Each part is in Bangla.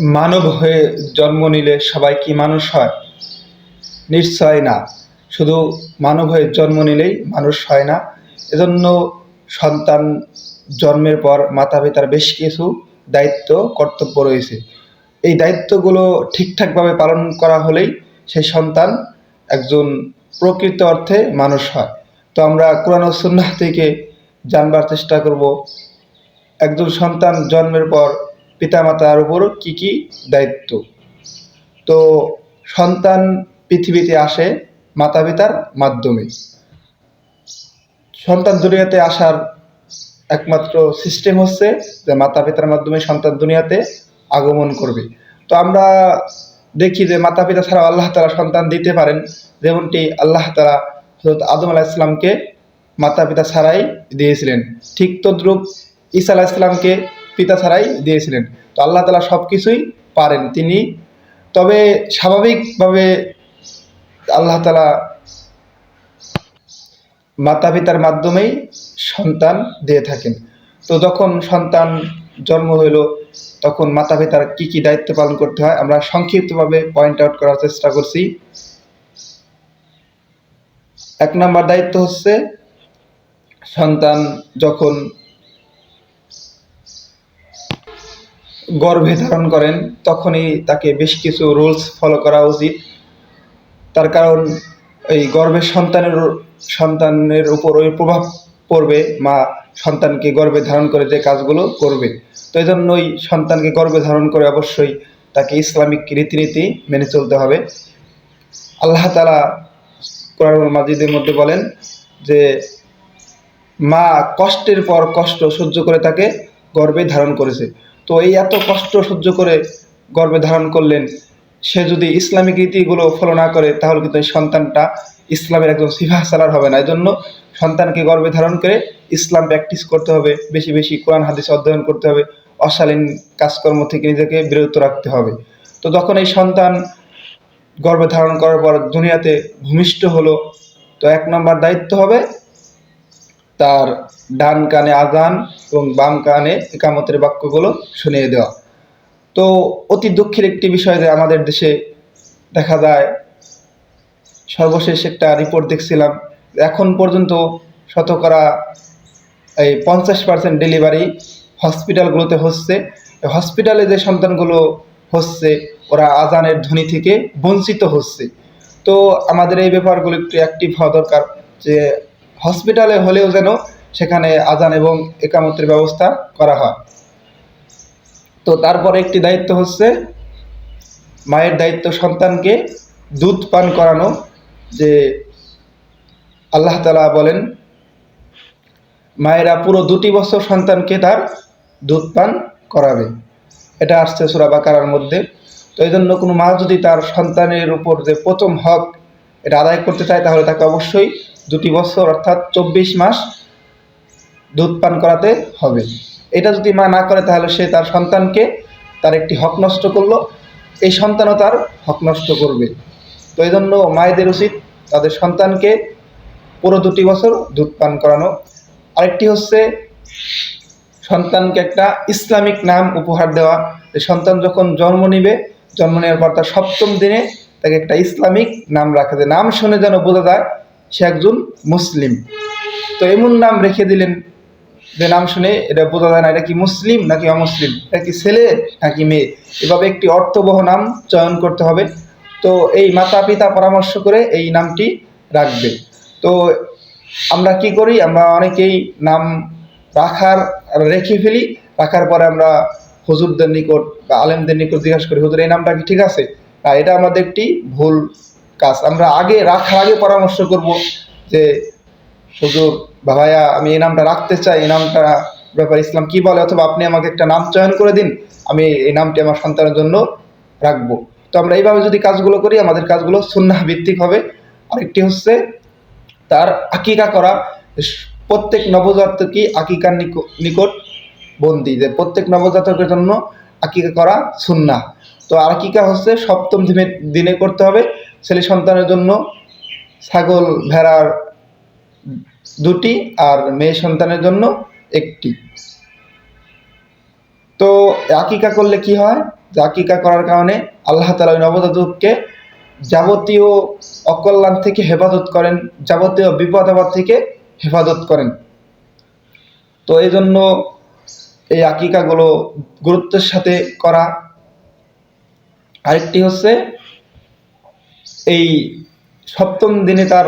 মানব হয়ে জন্ম নিলে সবাই কি মানুষ হয়? নিশ্চয় না। শুধু মানব হয়ে জন্ম নিলেই মানুষ হয় না। এজন্য সন্তান জন্মের পর মাতা পিতার বেশ কিছু দায়িত্ব, কর্তব্য রয়েছে। এই দায়িত্বগুলো ঠিকঠাকভাবে পালন করা হলেই সেই সন্তান একজন প্রকৃত অর্থে মানুষ হয়। তো আমরা কোরআন সুন্নাহ থেকে জানবার চেষ্টা করব। একজন সন্তান জন্মের পর পিতামাতার উপর কি কি দায়িত্ব? তো সন্তান পৃথিবীতে আসে মাতা পিতার মাধ্যমে। সন্তান দুনিয়াতে আসার একমাত্র সিস্টেম হচ্ছে যে মাতা পিতার মাধ্যমে সন্তান দুনিয়াতে আগমন করবে। তো আমরা দেখি যে মাতা পিতা ছাড়াও আল্লাহ তালা সন্তান দিতে পারেন। যেমনটি আল্লাহ তালা হজরত আদম আলাহ ইসলামকে মাতা পিতা ছাড়াই দিয়েছিলেন। ঠিক তদ্রুপ ঈসা আলাহ ইসলামকে পিতা ছাড়াই দিয়েছিলেন। তো আল্লাহ তালা সব কিছুই পারেন তিনি। তবে স্বাভাবিকভাবে আল্লাহ তালা মাতা পিতার মাধ্যমেই সন্তান দিয়ে থাকেন। তো যখন সন্তান জন্ম হইল, তখন মাতা পিতার কী কী দায়িত্ব পালন করতে হয়, আমরা সংক্ষিপ্তভাবে পয়েন্ট আউট করার চেষ্টা করছি। এক নম্বর দায়িত্ব হচ্ছে সন্তান যখন গর্ভে ধারণ করেন, তখনই তাকে বেশ কিছু রুলস ফলো করা উচিত। তার কারণ, এই গর্ভের সন্তানের সন্তানের উপর ওই প্রভাব পড়বে, মা সন্তানকে গর্ভে ধারণ করে যে কাজগুলো করবে। তো এই জন্যই সন্তানকে গর্ভে ধারণ করে অবশ্যই তাকে ইসলামিক রীতিনীতি মেনে চলতে হবে। আল্লাহ তালা কোরআন মাজিদের মধ্যে বলেন যে, মা কষ্টের পর কষ্ট সহ্য করে তাকে গর্ভে ধারণ করেছে। তো এই এত কষ্ট সহ্য করে গর্ভে ধারণ করলেন, সে যদি ইসলামিক রীতিগুলো ফলো না করে, তাহলে কিন্তু এই সন্তানটা ইসলামের একজন সিফাহ সালার হবে না। এই জন্য সন্তানকে গর্ভে ধারণ করে ইসলাম প্র্যাকটিস করতে হবে, বেশি বেশি কোরআন, হাদিস অধ্যয়ন করতে হবে, অশালীন কাজকর্ম থেকে নিজেকে বিরত রাখতে হবে। তো যখন এই সন্তান গর্ভে ধারণ করার পর দুনিয়াতে ভূমিষ্ঠ হলো, তো এক নম্বর দায়িত্ব হবে তার ডান কানে আজান এবং বাম কানে একামতের বাক্যগুলো শুনিয়ে দেওয়া। তো অতি দুঃখের একটি বিষয় যে আমাদের দেশে দেখা যায়, সর্বশেষ একটা রিপোর্ট দেখছিলাম, এখন পর্যন্ত শতকরা এই পঞ্চাশ পার্সেন্ট ডেলিভারি হসপিটালগুলোতে হচ্ছে। হসপিটালে যে সন্তানগুলো হচ্ছে, ওরা আজানের ধ্বনি থেকে বঞ্চিত হচ্ছে। তো আমাদের এই ব্যাপারগুলো একটু অ্যাক্টিভ হওয়া দরকার যে হসপিটালে হলেও যেন সেখানে আজান এবং একামতের ব্যবস্থা করা হয়। তো তারপরে একটি দায়িত্ব হচ্ছে, মায়ের দায়িত্ব সন্তানকে দুধ পান করানো, যে আল্লাহ তালা বলেন, মায়েরা পুরো দুটি বছর সন্তানকে তার দুধ পান করাবে। এটা আসছে সুরা বাকারার মধ্যে। তো এই জন্য কোনো মা যদি তার সন্তানের উপর যে প্রথম হক এটা আদায় করতে চায়, তাহলে তাকে অবশ্যই দুটি বছর অর্থাৎ চব্বিশ মাস দুধ পান করাতে হবে। এটা যদি মা না করে, তাহলে সে তার সন্তানকে তার একটি হক নষ্ট করল। এই সন্তানও তার হক নষ্ট করবে। তো এই জন্য মায়েদের উচিত তাদের সন্তানকে পুরো দুটি বছর দুধ পান করানো। আরেকটি হচ্ছে সন্তানকে একটা ইসলামিক নাম উপহার দেওয়া। সন্তান যখন জন্ম নিবে, জন্ম নেওয়ার পর তার সপ্তম দিনে তাকে একটা ইসলামিক নাম রাখা যায়। নাম শুনে যেন বোঝা যায়, সে একজন মুসলিম। তো এমন নাম রেখে দিলেন যে নাম শুনে এটা বোঝা যায় না, এটা কি মুসলিম নাকি অমুসলিম? এটা কি ছেলে নাকি মেয়ে? এভাবে একটি অর্থবহ নাম চয়ন করতে হবে। তো এই মাতা পিতা পরামর্শ করে এই নামটি রাখবে। তো আমরা কি করি? আমরা অনেকেই নাম রাখার, রেখে ফেলি। রাখার পরে আমরা হুজুরদের নিকট বা আলেমদের নিকট জিজ্ঞাসা করি, হুজুর, এই নামটা কি ঠিক আছে? না এটা আমাদের একটি ভুল কাজ। আমরা আগে রাখার আগে পরামর্শ করব যে, হুজুর, ভাইয়া, আমি এই নামটা রাখতে চাই। এই নামটা ব্যাপারে ইসলাম কি বলে? অথবা আপনি আমাকে একটা নাম চয়ন করে দিন। আমি এই নামটি আমার সন্তানের জন্য রাখব। তো আমরা এইভাবে যদি কাজগুলো করি, আমাদের কাজগুলো সুন্নাহ ভিত্তিক হবে। আরেকটি হচ্ছে তার আকিকা করা। প্রত্যেক নবজাতকই আকিকার নিক- নিকট বন্দি যে প্রত্যেক নবজাতকের জন্য আকিকা করা সুন্না তো আকিকা হচ্ছে? সপ্তম দিনে দিনে করতে হবে। ছেলে সন্তানের জন্য ছাগল ভেড়ার দুটি আর মেয়ে সন্তানের জন্য একটি। তো আকিকা করলে কি হয়? যে আকিকা করার কারণে আল্লাহ তালা ওই নবজাতককে যাবতীয় অকল্যাণ থেকে হেফাজত করেন, যাবতীয় বিপদ আপদ থেকে হেফাজত করেন। তো এই জন্য এই আকিকাগুলো গুরুত্বের সাথে করা আরেকটি হচ্ছে এই সপ্তম দিনে তার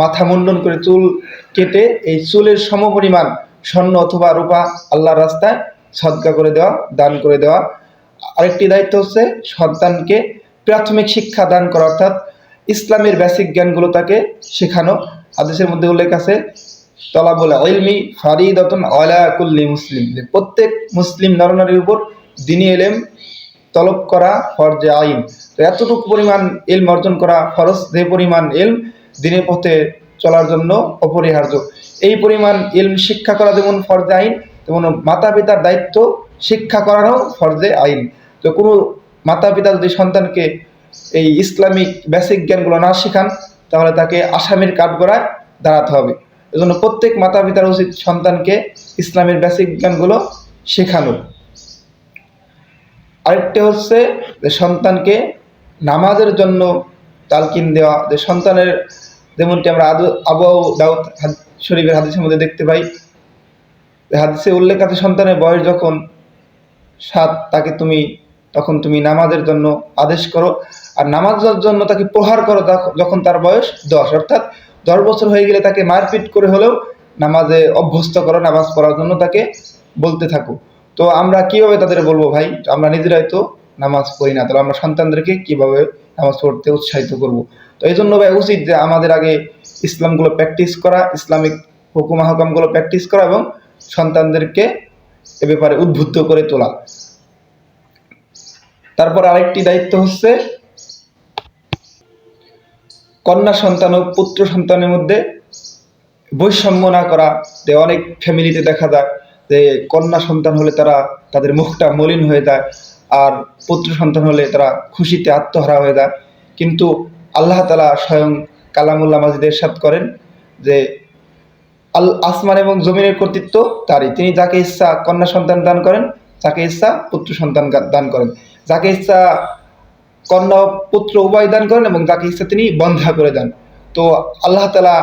মাথা মুন্ডন করে চুল কেটে এই চুলের সমপরিমাণ স্বর্ণ অথবা রূপা আল্লাহর রাস্তায় সদকা করে দেওয়া, দান করে দেওয়া। আরেকটি দায়িত্ব হচ্ছে সন্তানকে প্রাথমিক শিক্ষা দান করা, অর্থাৎ ইসলামের বেসিক জ্ঞানগুলো তাকে শেখানো। আদেশের মধ্যে উল্লেখ আছে তলা তলাবুল ইলমি ফারিদতন আলা কুল্লি মুসলিম। প্রত্যেক মুসলিম নরনারীর উপর দিনী এলেম তলব করা ফরজে আইন। তো এতটুকু পরিমাণ এলম অর্জন করা ফরজ, যে পরিমাণ এলম দিনের পথে চলার জন্য অপরিহার্য। এই পরিমাণ এলম শিক্ষা করা যেমন ফরজে আইন, তেমন মাতা পিতার দায়িত্ব শিক্ষা করানো ফরজে আইন। তো কোনো মাতা পিতা যদি সন্তানকে এই ইসলামিক বেসিক জ্ঞানগুলো না শেখান, তাহলে তাকে আসামির কাঠগড়ায় দাঁড়াতে হবে। এজন্য প্রত্যেক মাতা পিতার উচিত সন্তানকে ইসলামের বেসিক জ্ঞানগুলো শেখানো। আরেকটা হচ্ছে যে সন্তানকে নামাজের জন্য তালকিন দেওয়া, যে সন্তানের যেমনটি আমরা আদু আবু দাউদ শরীফের হাদিসের মধ্যে দেখতে পাই হাদিসে উল্লেখ আছে সন্তানের বয়স যখন সাত, তাকে তুমি তখন তুমি নামাজের জন্য আদেশ করো। আর নামাজের জন্য তাকে প্রহার করো যখন তার বয়স দশ। অর্থাৎ দশ বছর হয়ে গেলে তাকে মারপিট করে হলেও নামাজে অভ্যস্ত করো, নামাজ পড়ার জন্য তাকে বলতে থাকো। তো আমরা কীভাবে তাদের বলব ভাই? আমরা নিজেরাই তো নামাজ পড়ি না। তাহলে আমরা সন্তানদেরকে কীভাবে নামাজ পড়তে উৎসাহিত করব? তো এই জন্য ভাই উচিত যে আমাদের আগে ইসলামগুলো প্র্যাকটিস করা, ইসলামিক হুকুম হাকামগুলো প্র্যাকটিস করা এবং সন্তানদেরকে এ ব্যাপারে উদ্বুদ্ধ করে তোলা। তারপর আরেকটি দায়িত্ব হচ্ছে কন্যা সন্তান ও পুত্র সন্তানের মধ্যে বৈষম্য না করা। অনেক ফ্যামিলিতে দেখা যায় যে কন্যা সন্তান হলে তারা তাদের মুখটা মলিন হয়ে যায়, আর পুত্র সন্তান হলে তারা খুশিতে আত্মহারা হয়ে যায়। কিন্তু আল্লাহ তালা স্বয়ং কালামুল্লাহ মাজিদ এরশাদ করেন যে, আল আসমান এবং জমিনের কর্তৃত্ব তারই। তিনি যাকে ইচ্ছা কন্যা সন্তান দান করেন, যাকে ইচ্ছা পুত্র সন্তান দান করেন। যাকে ইচ্ছা কন্যা পুত্র উভয় দান করেন এবং যাকে ইচ্ছা তিনি বন্ধা করে দেন। তো আল্লাহ তালা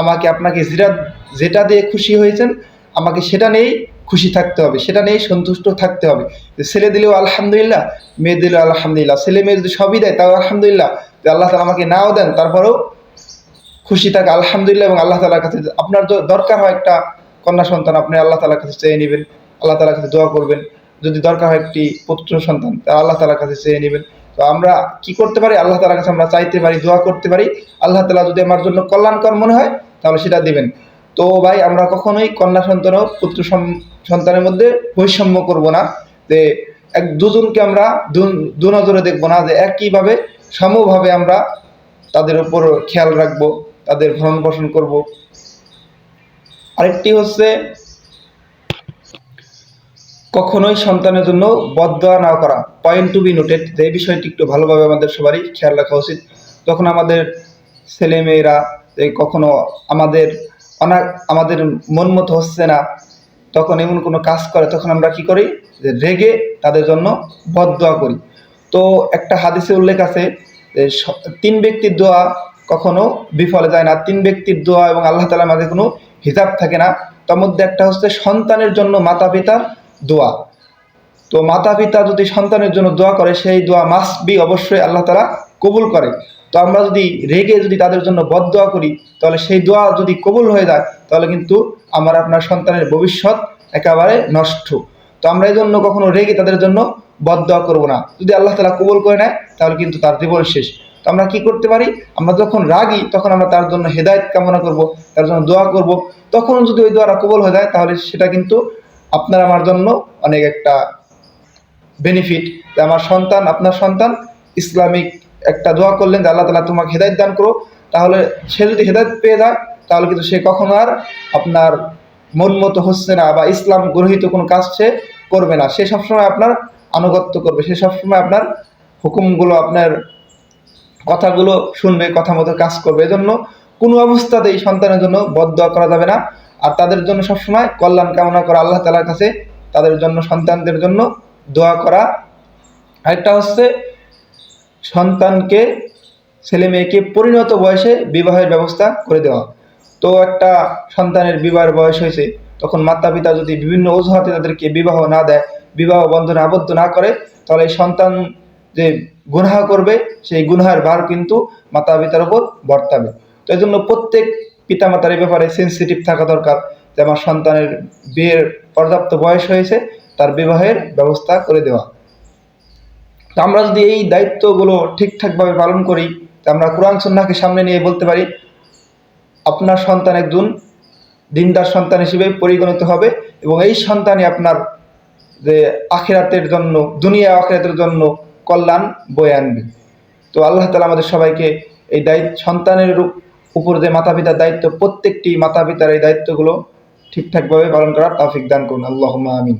আমাকে আপনাকে যেটা যেটা দিয়ে খুশি হয়েছেন আমাকে সেটা নিয়েই খুশি থাকতে হবে, সেটা নিয়েই সন্তুষ্ট থাকতে হবে। ছেলে দিলেও আলহামদুলিল্লাহ, মেয়ে দিলেও আলহামদুলিল্লাহ, ছেলে মেয়ে যদি সবই দেয় তাও আলহামদুলিল্লাহ, যে আল্লাহ তালা আমাকে নাও দেন, তারপরেও খুশি থাকে আলহামদুলিল্লাহ এবং আল্লাহ তালার কাছে আপনার দরকার হয় একটা কন্যা সন্তান, আপনি আল্লাহ তালার কাছে চেয়ে নেবেন, আল্লাহ তালার কাছে দোয়া করবেন। যদি দরকার হয় একটি পুত্র সন্তান, তা আল্লাহ তালার কাছে চেয়ে নেবেন। তো আমরা কি করতে পারি? আল্লাহ তালার কাছে আমরা চাইতে পারি, দোয়া করতে পারি। আল্লাহ তালা যদি আমার জন্য কল্যাণকর মনে হয়, তাহলে সেটা দিবেন। তো ভাই, আমরা কখনোই কন্যা সন্তান ও পুত্র সন্তানের মধ্যে বৈষম্য করব না। যে এক দুজনকে আমরা দু- নজরে দেখব না, যে একইভাবে সমভাবে আমরা তাদের উপর খেয়াল রাখব, তাদের ভরণ পোষণ করব। আরেকটি হচ্ছে, কখনোই সন্তানের জন্য বদয়া না করা। পয়েন্ট টু বি নোটেড যে বিষয়টি একটু ভালোভাবে আমাদের সবারই খেয়াল রাখা উচিত। তখন আমাদের ছেলে মেয়েরা কখনো আমাদের আমাদের মন মতো হচ্ছে না, তখন এমন কোনো কাজ করে, তখন আমরা কি করি? যে রেগে তাদের জন্য বদয়া করি। তো একটা হাদিসে উল্লেখ আছে যে তিন ব্যক্তির দোয়া কখনো বিফলে যায় না। তিন ব্যক্তির দোয়া এবং আল্লাহ তালার মাঝে কোনো হিসাব থাকে না। তার মধ্যে একটা হচ্ছে সন্তানের জন্য মাতা পিতার দোয়া। তো মাতা পিতা যদি সন্তানের জন্য দোয়া করে, সেই দোয়া মাস্ট বি অবশ্যই আল্লাহ তালা কবুল করে। তো আমরা যদি রেগে যদি তাদের জন্য বদ দোয়া করি, তাহলে সেই দোয়া যদি কবুল হয়ে যায়, তাহলে কিন্তু আমার আপনার সন্তানের ভবিষ্যৎ একেবারে নষ্ট। তো আমরা এই জন্য কখনো রেগে তাদের জন্য বদ দোয়া করব না। যদি আল্লাহ তালা কবুল করে নেয়, তাহলে কিন্তু তার জীবন শেষ। তো আমরা কি করতে পারি? আমরা যখন রাগি, তখন আমরা তার জন্য হেদায়েত কামনা করব, তার জন্য দোয়া করব। তখন যদি ওই দোয়াটা কবুল হয়ে যায়, তাহলে সেটা কিন্তু আপনার আমার জন্য অনেক একটা বেনিফিট আমার সন্তান, আপনার সন্তান ইসলামিক একটা দোয়া করলেন যে আল্লাহ তালা তোমাকে হেদায়ত দান করো তাহলে সে যদি হেদায়ত পেয়ে যায়, তাহলে কিন্তু সে কখনো আর আপনার মন মতো হচ্ছে না বা ইসলাম গ্রহীত কোনো কাজ সে করবে না। সে সবসময় আপনার আনুগত্য করবে। সে সবসময় আপনার হুকুমগুলো, আপনার কথাগুলো শুনবে, কথা মতো কাজ করবে। এজন্য কোনো অবস্থাতেই সন্তানের জন্য বদয়া করা যাবে না। আর তাদের জন্য সবসময় কল্যাণ কামনা করা আল্লাহ তালার কাছে। তাদের জন্য সন্তানদের জন্য দোয়া করা। আরেকটা হচ্ছে সন্তানকে ছেলে মেয়েকে পরিণত বয়সে বিবাহের ব্যবস্থা করে দেওয়া। তো একটা সন্তানের বিবাহের বয়স হয়েছে, তখন মাতা পিতা যদি বিভিন্ন অজুহাতে তাদেরকে বিবাহ না দেয়, বিবাহ বন্ধনে আবদ্ধ না করে, তাহলে সন্তান যে গুনাহ করবে, সেই গুনহার ভার কিন্তু মাতা পিতার উপর বর্তাবে। তো এই জন্য প্রত্যেক পিতামাতার এই ব্যাপারে সেন্সিটিভ থাকা দরকার যে আমার সন্তানের বিয়ের পর্যাপ্ত বয়স হয়েছে, তার বিবাহের ব্যবস্থা করে দেওয়া। তো আমরা যদি এই দায়িত্বগুলো ঠিকঠাকভাবে পালন করি আমরা কোরআন সন্ন্যাকে সামনে নিয়ে বলতে পারি, আপনার সন্তান একজন দিনদার সন্তান হিসেবে পরিগণিত হবে এবং এই সন্তানই আপনার যে আখেরাতের জন্য, দুনিয়া আখেরাতের জন্য কল্যাণ বয়ে আনবে। তো আল্লাহ তালা আমাদের সবাইকে এই দায়িত্ব, সন্তানের উপর যে মাতা পিতার দায়িত্ব, প্রত্যেকটি মাতা পিতার এই দায়িত্বগুলো ঠিকঠাকভাবে পালন করার তাফিক দান করুন। আল্লাহ আমিন।